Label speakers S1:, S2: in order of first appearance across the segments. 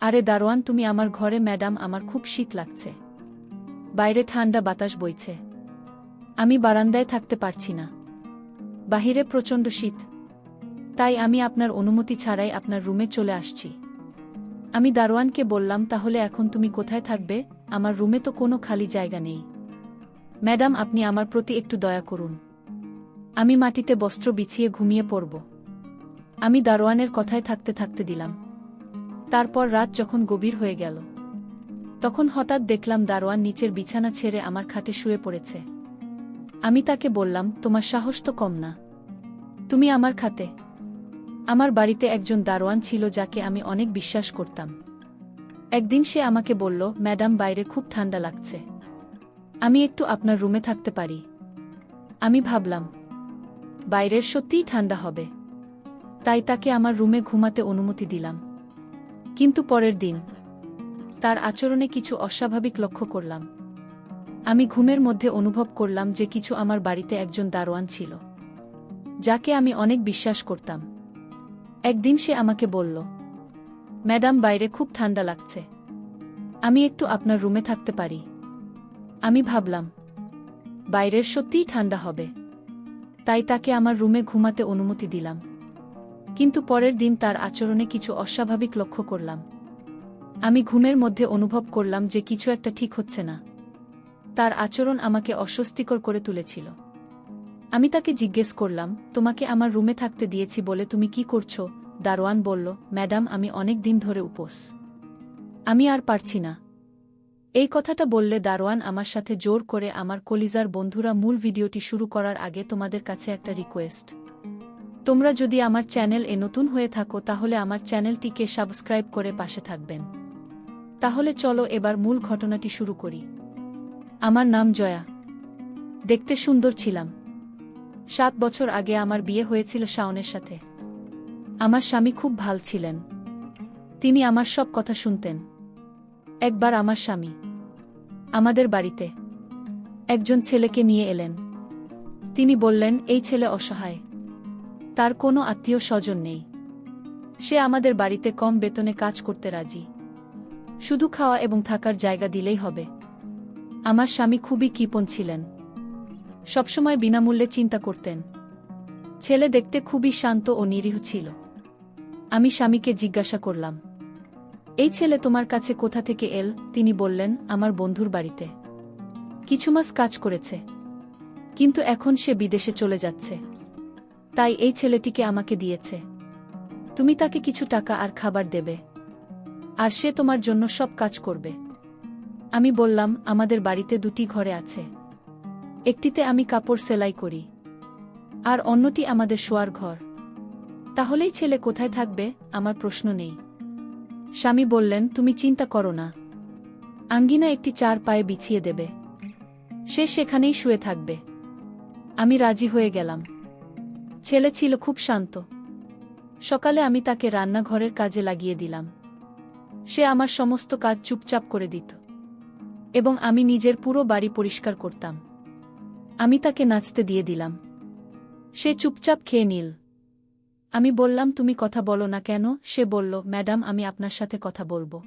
S1: আরে দারোয়ান, তুমি আমার ঘরে, ম্যাডাম, আমার খুব শীত লাগছে। বাইরে ঠান্ডা বাতাস বইছে। আমি বারান্দায় থাকতে পারছি না। বাহিরে প্রচণ্ড শীত। তাই আমি আপনার অনুমতি ছাড়াই আপনার রুমে চলে আসছি। আমি দারোয়ানকে বললাম, তাহলে এখন তুমি কোথায় থাকবে? আমার রুমে তো কোনো খালি জায়গা নেই। ম্যাডাম, আপনি আমার প্রতি একটু দয়া করুন। আমি মাটিতে বস্ত্র বিছিয়ে ঘুমিয়ে পড়ব। আমি দারোয়ানের কথায় থাকতে থাকতে দিলাম। তারপর রাত যখন গভীর হয়ে গেল, তখন হঠাৎ দেখলাম দারোয়ান নিচের বিছানা ছেড়ে আমার খাটে শুয়ে পড়েছে। আমি তাকে বললাম, তোমার সাহস তো কম না। তুমি আমার খাতে। আমার বাড়িতে একজন দারোয়ান ছিল যাকে আমি অনেক বিশ্বাস করতাম। একদিন সে আমাকে বলল, ম্যাডাম, বাইরে খুব ঠান্ডা লাগছে। আমি একটু আপনার রুমে থাকতে পারি। আমি ভাবলাম, বাইরের সত্যিই ঠান্ডা হবে। তাই তাকে আমার রুমে ঘুমাতে অনুমতি দিলাম। কিন্তু পরের দিন, তার আচরণে কিছু অস্বাভাবিক লক্ষ্য করলাম। আমি ঘুমের মধ্যে অনুভব করলাম যে কিছু আমার বাড়িতে একজন দারোয়ান ছিল, যাকে আমি অনেক বিশ্বাস করতাম। একদিন সে আমাকে বলল, ম্যাডাম, বাইরে খুব ঠান্ডা লাগছে। আমি একটু আপনার রুমে থাকতে পারি। আমি ভাবলাম, বাইরের সত্যিই ঠান্ডা হবে। তাই তাকে আমার রুমে ঘুমাতে অনুমতি দিলাম। কিন্তু পরের দিন তার আচরণে কিছু অস্বাভাবিক লক্ষ্য করলাম। আমি ঘুমের মধ্যে অনুভব করলাম যে কিছু একটা ঠিক হচ্ছে না। তার আচরণ আমাকে অস্বস্তিকর করে তুলেছিল। আমি তাকে জিজ্ঞেস করলাম, তোমাকে আমার রুমে থাকতে দিয়েছি বলে তুমি কি করছ? দারোয়ান বলল, ম্যাডাম, আমি অনেক দিন ধরে উপোস। আমি আর পারছি না। এই কথাটা বললে দারোয়ান আমার সাথে জোর করে আমার কলিজার বন্ধুরা মূল ভিডিওটি শুরু করার আগে তোমাদের কাছে একটা রিকোয়েস্ট। তোমরা যদি আমার চ্যানেল এ নতুন হয়ে থাকো তাহলে আমার চ্যানেলটিকে সাবস্ক্রাইব করে পাশে থাকবেন। তাহলে চলো এবার মূল ঘটনাটি শুরু করি। আমার নাম জয়া। দেখতে সুন্দর ছিলাম। সাত বছর আগে আমার বিয়ে হয়েছিল শাওনের সাথে। আমার স্বামী খুব ভালো ছিলেন। তিনি আমার সব কথা শুনতেন। একবার আমার স্বামী আমাদের বাড়িতে একজন ছেলেকে নিয়ে এলেন। তিনি বললেন, এই ছেলে অসহায়। তার কোনো আত্মীয় স্বজন নেই। সে আমাদের বাড়িতে কম বেতনে কাজ করতে রাজি। শুধু খাওয়া এবং থাকার জায়গা দিলেই হবে। আমার স্বামী খুবই কৃপণ ছিলেন। সবসময় বিনামূল্যে চিন্তা করতেন। ছেলে দেখতে খুবই শান্ত ও নিরীহ ছিল। আমি স্বামীকে জিজ্ঞাসা করলাম, এই ছেলে তোমার কাছে কোথা থেকে এল? তিনি বললেন, আমার বন্ধুর বাড়িতে। কিছু মাস কাজ করেছে। কিন্তু এখন সে বিদেশে চলে যাচ্ছে। তাই এই ছেলেটিকে আমাকে দিয়েছে। তুমি তাকে কিছু টাকা আর খাবার দেবে। আর সে তোমার জন্য সব কাজ করবে। আমি বললাম, আমাদের বাড়িতে দুটি ঘরে আছে। একটিতে আমি কাপড় সেলাই করি। আর অন্যটি আমাদের শোয়ার ঘর। তাহলেই ছেলে কোথায় থাকবে, আমার প্রশ্ন নেই। স্বামী বললেন, তুমি চিন্তা করো না। আঙ্গিনা একটি চার পায়ে বিছিয়ে দেবে। সে সেখানেই শুয়ে থাকবে। আমি রাজি হয়ে গেলাম। ছেলে ছিল খুব শান্ত। সকালে আমি তাকে রান্নাঘরের কাজে লাগিয়ে দিলাম। সে আমার সমস্ত কাজ চুপচাপ করে দিত। এবং আমি নিজের পুরো বাড়ি পরিষ্কার করতাম। আমি তাকে নাচতে দিয়ে দিলাম। সে চুপচাপ খেয়ে নিল। আমি বললাম, তুমি কথা বলো না কেন? সে বলল, ম্যাডাম, আমি আপনার সাথে কথা বলব।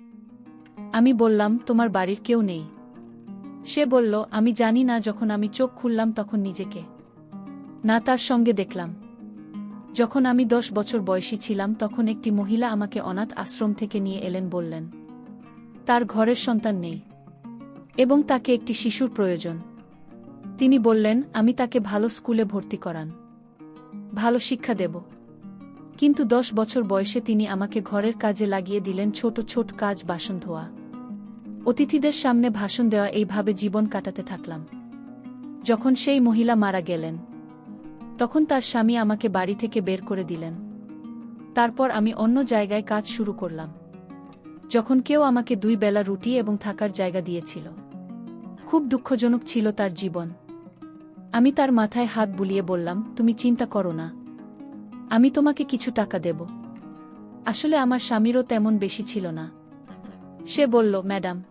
S1: আমি বললাম, তোমার বাড়ির কেউ নেই। সে বলল, আমি জানি না, যখন আমি চোখ খুললাম তখন নিজেকে। না, তার সঙ্গে দেখলাম। যখন আমি দশ বছর বয়সী ছিলাম, তখন একটি মহিলা আমাকে অনাথ আশ্রম থেকে নিয়ে এলেন, বললেন, তার ঘরের সন্তান নেই এবং তাকে একটি শিশুর প্রয়োজন। তিনি বললেন, আমি তাকে ভালো স্কুলে ভর্তি করান, ভালো শিক্ষা দেব। কিন্তু দশ বছর বয়সে তিনি আমাকে ঘরের কাজে লাগিয়ে দিলেন ছোট ছোট কাজ, বাসন ধোয়া। অতিথিদের সামনে ভাষণ দেওয়া, এইভাবে জীবন কাটাতে থাকলাম। যখন সেই মহিলা মারা গেলেন তখন তার স্বামী আমাকে বাড়ি থেকে বের করে দিলেন। তারপর আমি অন্য জায়গায় কাজ শুরু করলাম। যখন কেউ আমাকে দুই বেলা রুটি এবং থাকার জায়গা দিয়েছিল। খুব দুঃখজনক ছিল তার জীবন। আমি তার মাথায় হাত বুলিয়ে বললাম, তুমি চিন্তা করো না। আমি তোমাকে কিছু টাকা দেব। আসলে আমার স্বামীরও তেমন বেশি ছিল না। সে বলল, ম্যাডাম,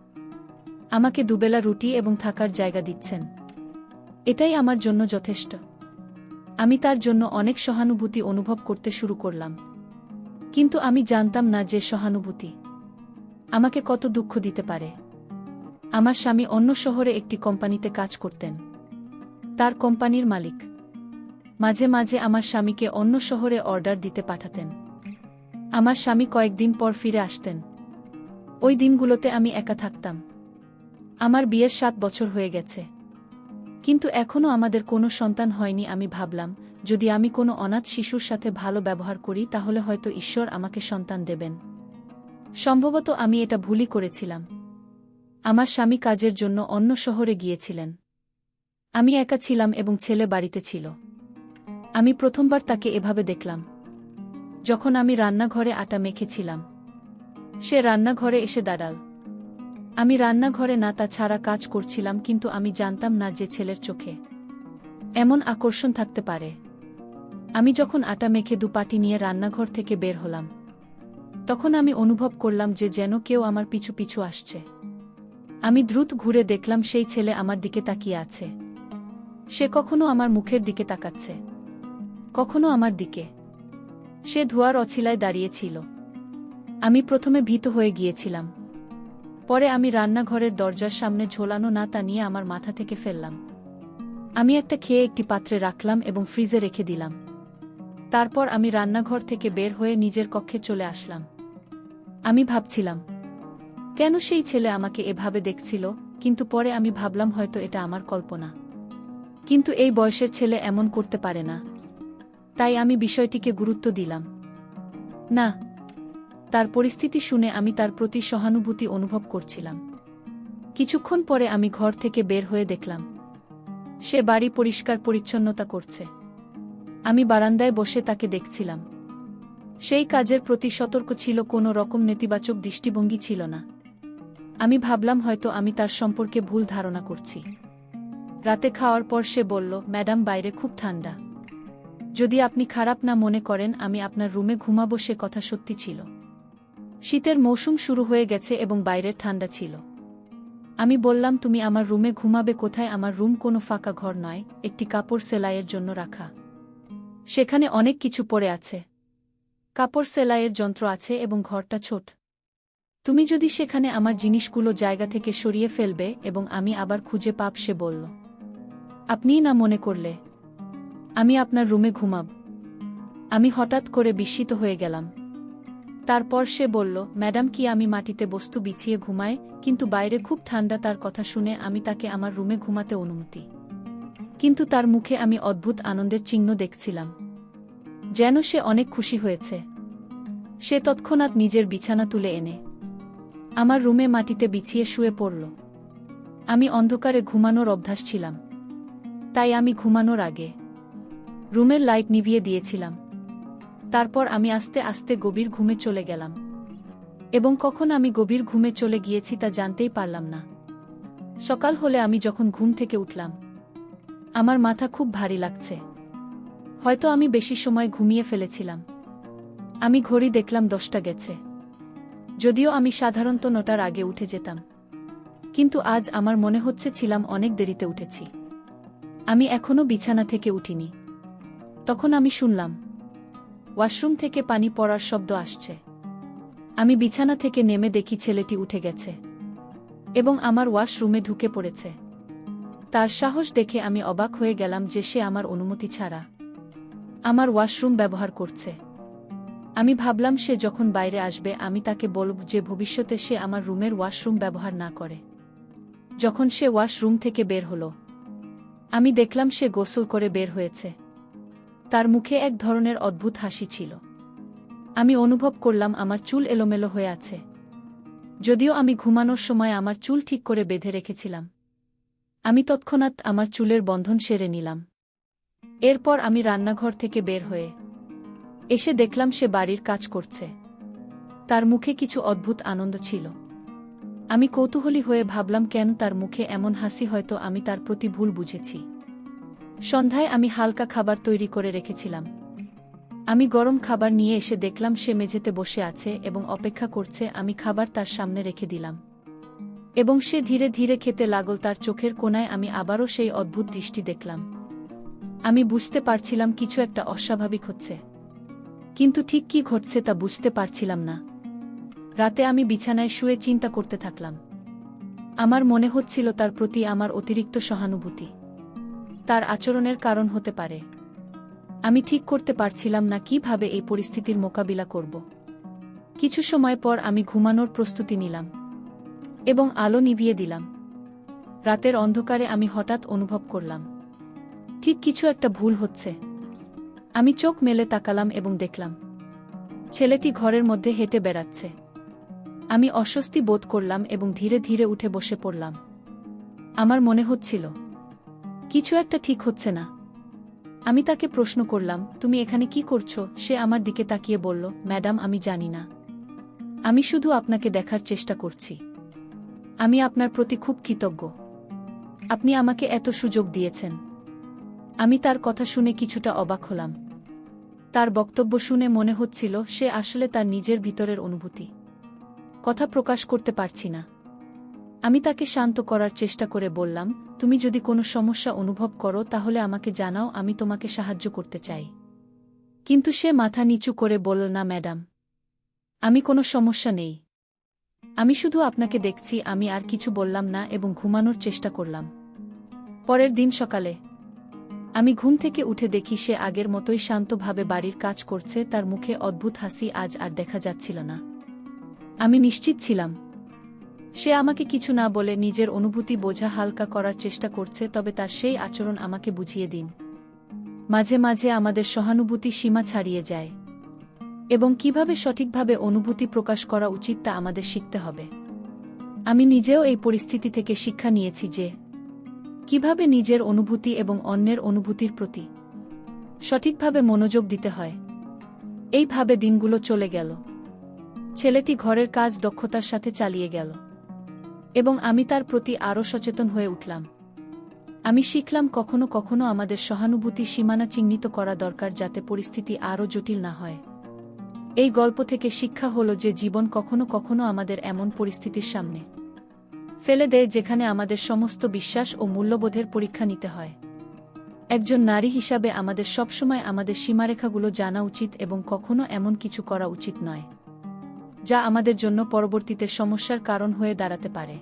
S1: আমাকে দুবেলা রুটি এবং থাকার জায়গা দিচ্ছেন। এটাই আমার জন্য যথেষ্ট। আমি তার জন্য অনেক সহানুভূতি অনুভব করতে শুরু করলাম। কিন্তু আমি জানতাম না যে সহানুভূতি আমাকে কত দুঃখ দিতে পারে। আমার স্বামী অন্য শহরে একটি কোম্পানিতে কাজ করতেন। তার কোম্পানির মালিক। মাঝে মাঝে আমার স্বামীকে অন্য শহরে অর্ডার দিতে পাঠাতেন। আমার স্বামী কয়েকদিন পর ফিরে আসতেন। ওই দিনগুলোতে আমি একা থাকতাম। আমার বিয়ের সাত বছর হয়ে গেছে। কিন্তু এখনও আমাদের কোনো সন্তান হয়নি আমি ভাবলাম, যদি আমি কোনো অনাথ শিশুর সাথে ভালো ব্যবহার করি তাহলে হয়তো ঈশ্বর আমাকে সন্তান দেবেন। সম্ভবত আমি এটা ভুলই করেছিলাম। আমার স্বামী কাজের জন্য অন্য শহরে গিয়েছিলেন। আমি একা ছিলাম এবং ছেলে বাড়িতে ছিল। আমি প্রথমবার তাকে এভাবে দেখলাম। যখন আমি রান্নাঘরে আটা মেখেছিলাম, সে রান্নাঘরে এসে দাঁড়াল। আমি রান্নাঘরে না তা ছাড়া কাজ করছিলাম কিন্তু আমি জানতাম না যে ছেলের চোখে এমন আকর্ষণ থাকতে পারে। আমি যখন আটা মেখে দুপাটি নিয়ে রান্নাঘর থেকে বের হলাম, তখন আমি অনুভব করলাম যে যেন কেউ আমার পিছু পিছু আসছে। আমি দ্রুত ঘুরে দেখলাম সেই ছেলে আমার দিকে তাকিয়ে আছে। সে কখনো আমার মুখের দিকে তাকাচ্ছে, কখনো আমার দিকে। সে ধোয়ার অছিলায় দাঁড়িয়েছিল আমি প্রথমে ভীত হয়ে গিয়েছিলাম। পরে আমি রান্নাঘরের দরজার সামনে ঝোলানো না তা নিয়ে আমার মাথা থেকে ফেললাম। আমি একটা খেয়ে একটি পাত্রে রাখলাম এবং ফ্রিজে রেখে দিলাম। তারপর আমি রান্নাঘর থেকে বের হয়ে নিজের কক্ষে চলে আসলাম। আমি ভাবছিলাম, কেন সেই ছেলে আমাকে এভাবে দেখছিল? কিন্তু পরে আমি ভাবলাম, হয়তো এটা আমার কল্পনা। কিন্তু এই বয়সের ছেলে এমন করতে পারে না। তাই আমি বিষয়টিকে গুরুত্ব দিলাম। না তার পরিস্থিতি শুনে আমি তার প্রতি সহানুভূতি অনুভব করছিলাম। কিছুক্ষণ পরে আমি ঘর থেকে বের হয়ে দেখলাম, সে বাড়ি পরিষ্কার পরিচ্ছন্নতা করছে। আমি বারান্দায় বসে তাকে দেখছিলাম। সেই কাজের প্রতি সতর্ক ছিল কোনো রকম নেতিবাচক দৃষ্টিভঙ্গি ছিল না। আমি ভাবলাম হয়তো আমি তার সম্পর্কে ভুল ধারণা করছি। রাতে খাওয়ার পর সে বলল, ম্যাডাম, বাইরে খুব ঠান্ডা। যদি আপনি খারাপ না মনে করেন, আমি আপনার রুমে ঘুমাবো, সে কথা সত্যি ছিল। শীতের মৌসুম শুরু হয়ে গেছে এবং বাইরের ঠান্ডা ছিল। আমি বললাম, তুমি আমার রুমে ঘুমাবে কোথায়? আমার রুম কোনো ফাঁকা ঘর নয়, একটি কাপড় সেলাইয়ের জন্য রাখা। সেখানে অনেক কিছু পড়ে আছে। কাপড় সেলাইয়ের যন্ত্র আছে এবং ঘরটা ছোট। তুমি যদি সেখানে আমার জিনিসগুলো জায়গা থেকে সরিয়ে ফেলবে এবং আমি আবার খুঁজে পাব, সে বলল। আপনিই না মনে করলে? আমি আপনার রুমে ঘুমাব। আমি হঠাৎ করে বিস্মিত হয়ে গেলাম। তারপর সে বলল, ম্যাডাম, কি আমি মাটিতে বস্তু বিছিয়ে ঘুমাই? কিন্তু বাইরে খুব ঠান্ডা, তার কথা শুনে আমি তাকে আমার রুমে ঘুমাতে অনুমতি। কিন্তু তার মুখে আমি অদ্ভুত আনন্দের চিহ্ন দেখছিলাম। যেন সে অনেক খুশি হয়েছে। সে তৎক্ষণাৎ নিজের বিছানা তুলে এনে আমার রুমে মাটিতে বিছিয়ে শুয়ে পড়ল। আমি অন্ধকারে ঘুমানোর অভ্যাস ছিলাম। তাই আমি ঘুমানোর আগে রুমের লাইট নিভিয়ে দিয়েছিলাম। তারপর আমি আস্তে আস্তে গভীর ঘুমে চলে গেলাম। এবং কখন আমি গভীর ঘুমে চলে গিয়েছি তা জানতেই পারলাম না। সকাল হলে আমি যখন ঘুম থেকে উঠলাম, আমার মাথা খুব ভারী লাগছে। হয়তো আমি বেশি সময় ঘুমিয়ে ফেলেছিলাম। আমি ঘড়ি দেখলাম দশটা গেছে। যদিও আমি সাধারণত নটার আগে উঠে যেতাম। কিন্তু আজ আমার মনে হচ্ছে ছিলাম অনেক দেরিতে উঠেছি। আমি এখনও বিছানা থেকে উঠিনি। তখন আমি শুনলাম ওয়াশরুম থেকে পানি পড়ার শব্দ আসছে। আমি বিছানা থেকে নেমে দেখি ছেলেটি উঠে গেছে এবং আমার ওয়াশরুমে ঢুকে পড়েছে। তার সাহস দেখে আমি অবাক হয়ে গেলাম যে সে আমার অনুমতি ছাড়া আমার ওয়াশরুম ব্যবহার করছে। আমি ভাবলাম সে যখন বাইরে আসবে আমি তাকে বলব যে ভবিষ্যতে সে আমার রুমের ওয়াশরুম ব্যবহার না করে। যখন সে ওয়াশরুম থেকে বের হল, আমি দেখলাম সে গোসল করে বের হয়েছে। তার মুখে এক ধরনের অদ্ভুত হাসি ছিল। আমি অনুভব করলাম আমার চুল এলোমেলো হয়ে আছে। যদিও আমি ঘুমানোর সময় আমার চুল ঠিক করে বেঁধে রেখেছিলাম। আমি তৎক্ষণাৎ আমার চুলের বন্ধন সেরে নিলাম। এরপর আমি রান্নাঘর থেকে বের হয়ে এসে দেখলাম সে বাড়ির কাজ করছে। তার মুখে কিছু অদ্ভুত আনন্দ ছিল। আমি কৌতূহলী হয়ে ভাবলাম, কেন তার মুখে এমন হাসি হয়তো আমি তার প্রতি ভুল বুঝেছি। সন্ধ্যায় আমি হালকা খাবার তৈরি করে রেখেছিলাম। আমি গরম খাবার নিয়ে এসে দেখলাম সে মেঝেতে বসে আছে এবং অপেক্ষা করছে আমি খাবার তার সামনে রেখে দিলাম। এবং সে ধীরে ধীরে খেতে লাগল তার চোখের কোনায় আমি আবারও সেই অদ্ভুত দৃষ্টি দেখলাম। আমি বুঝতে পারছিলাম কিছু একটা অস্বাভাবিক হচ্ছে। কিন্তু ঠিক কি ঘটছে তা বুঝতে পারছিলাম না। রাতে আমি বিছানায় শুয়ে চিন্তা করতে থাকলাম। আমার মনে হচ্ছিল তার প্রতি আমার অতিরিক্ত সহানুভূতি। তার আচরণের কারণ হতে পারে। আমি ঠিক করতে পারছিলাম না কীভাবে এই পরিস্থিতির মোকাবিলা করব। কিছু সময় পর আমি ঘুমানোর প্রস্তুতি নিলাম এবং আলো নিভিয়ে দিলাম। রাতের অন্ধকারে আমি হঠাৎ অনুভব করলাম, ঠিক কিছু একটা ভুল হচ্ছে। আমি চোখ মেলে তাকালাম এবং দেখলাম, ছেলেটি ঘরের মধ্যে হেঁটে বেড়াচ্ছে। আমি অস্বস্তি বোধ করলাম এবং ধীরে ধীরে উঠে বসে পড়লাম। আমার মনে হচ্ছিল কিছু একটা ঠিক হচ্ছে না। আমি তাকে প্রশ্ন করলাম, তুমি এখানে কি করছ? সে আমার দিকে তাকিয়ে বলল, ম্যাডাম, আমি জানি না। আমি শুধু আপনাকে দেখার চেষ্টা করছি। আমি আপনার প্রতি খুব কৃতজ্ঞ। আপনি আমাকে এত সুযোগ দিয়েছেন। আমি তার কথা শুনে কিছুটা অবাক হলাম। তার বক্তব্য শুনে মনে হচ্ছিল, সে আসলে তার নিজের ভিতরের অনুভূতি। কথা প্রকাশ করতে পারছি না। আমি তাকে শান্ত করার চেষ্টা করে বললাম, তুমি যদি কোনো সমস্যা অনুভব করো তাহলে আমাকে জানাও, আমি তোমাকে সাহায্য করতে চাই। কিন্তু সে মাথা নিচু করে বলল, না, ম্যাডাম। আমি কোনো সমস্যা নেই। আমি শুধু আপনাকে দেখছি, আমি আর কিছু বললাম না এবং ঘুমানোর চেষ্টা করলাম। পরের দিন সকালে আমি ঘুম থেকে উঠে দেখি সে আগের মতোই শান্তভাবে বাড়ির কাজ করছে, তার মুখে অদ্ভুত হাসি আজ আর দেখা যাচ্ছিল না। আমি নিশ্চিত ছিলাম। সে আমাকে কিছু না বলে নিজের অনুভূতি বোঝা হালকা করার চেষ্টা করছে, তবে তার সেই আচরণ আমাকে বুঝিয়ে দিন। মাঝে মাঝে আমাদের সহানুভূতি সীমা ছাড়িয়ে যায়। এবং কীভাবে সঠিকভাবে অনুভূতি প্রকাশ করা উচিত তা আমাদের শিখতে হবে। আমি নিজেও এই পরিস্থিতি থেকে শিক্ষা নিয়েছি যে, কীভাবে নিজের অনুভূতি এবং অন্যের অনুভূতির প্রতি সঠিকভাবে মনোযোগ দিতে হয়। এইভাবে দিনগুলো চলে গেল। ছেলেটি ঘরের কাজ দক্ষতার সাথে চালিয়ে গেল। এবং আমি তার প্রতি আরও সচেতন হয়ে উঠলাম। আমি শিখলাম কখনো কখনো আমাদের সহানুভূতি সীমানা চিহ্নিত করা দরকার যাতে পরিস্থিতি আরও জটিল না হয়। এই গল্প থেকে শিক্ষা হল যে জীবন কখনো কখনো আমাদের এমন পরিস্থিতির সামনে ফেলে দেয় যেখানে আমাদের সমস্ত বিশ্বাস ও মূল্যবোধের পরীক্ষা নিতে হয়। একজন নারী হিসাবে আমাদের সবসময় আমাদের সীমারেখাগুলো জানা উচিত এবং কখনো এমন কিছু করা উচিত নয়। যা আমাদের জন্য পরবর্তীতে সমস্যার কারণ হয়ে দাঁড়াতে পারে।